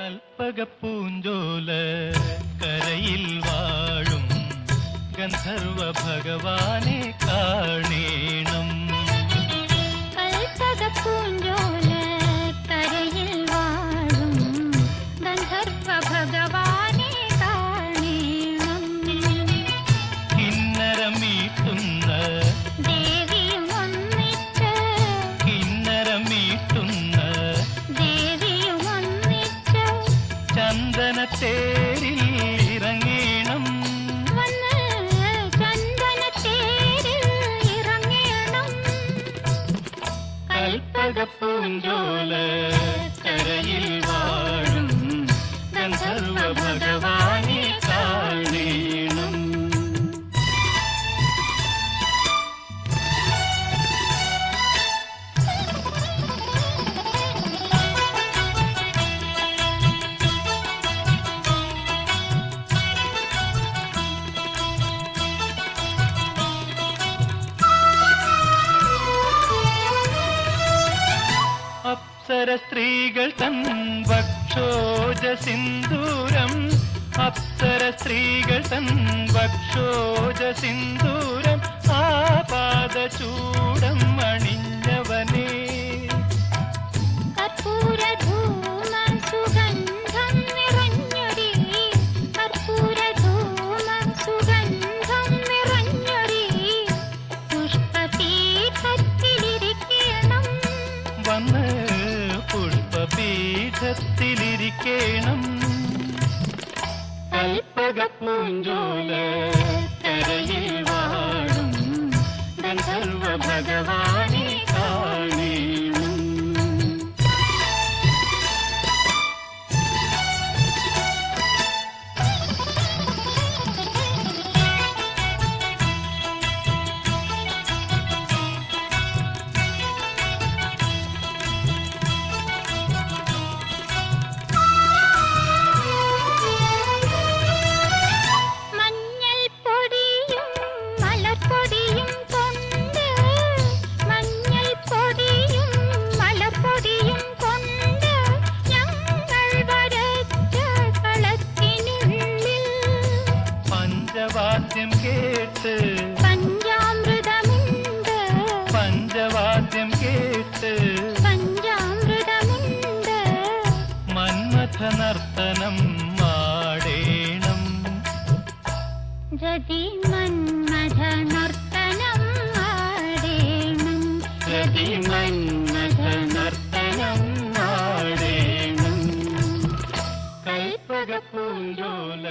കൽപ്പകപ്പൂഞ്ചോല കരയിൽ വാഴും ഗന്ധർവ ഭഗവാനെ കാണേണം. കൽപ്പകപ്പൂഞ്ചോല ചന്ദനത്തേരിൽ ഇറങ്ങേണം വന്ന് ചന്ദനത്തേരിൽ ഇറങ്ങണം കൽപ്പകപ്പൂഞ്ചോല കരയിൽ വാഴും ഗന്ധർവ ഭഗവാനെ കാണേണം അപ്സര സ്ത്രീകൾ തൻ വക്ഷോജ സിന്ദൂരം. അപ്സര സ്ത്രീകൾ തൻ വക്ഷോജ സിന്ദൂരം. ആപാദചൂടം അണിഞ്ഞവനേ പുഷ്പപീഠത്തിലിരിക്കേണം കൽപ്പകപ്പൂഞ്ചോല കരയിൽ വാഴും ഗന്ധർവ ഭഗവാനെ കേട്ട് പഞ്ചാമൃതമുണ്ട്. പഞ്ചവാദ്യം കേട്ട് പഞ്ചാമൃതമുണ്ട്. മന്മഥ നർത്തനം ആടേണം ജതി മന്മഥ നർത്തനം ആടേണം ജതി മന്മഥ നർത്തനം ആടേണം കൽപ്പകപ്പൂഞ്ചോല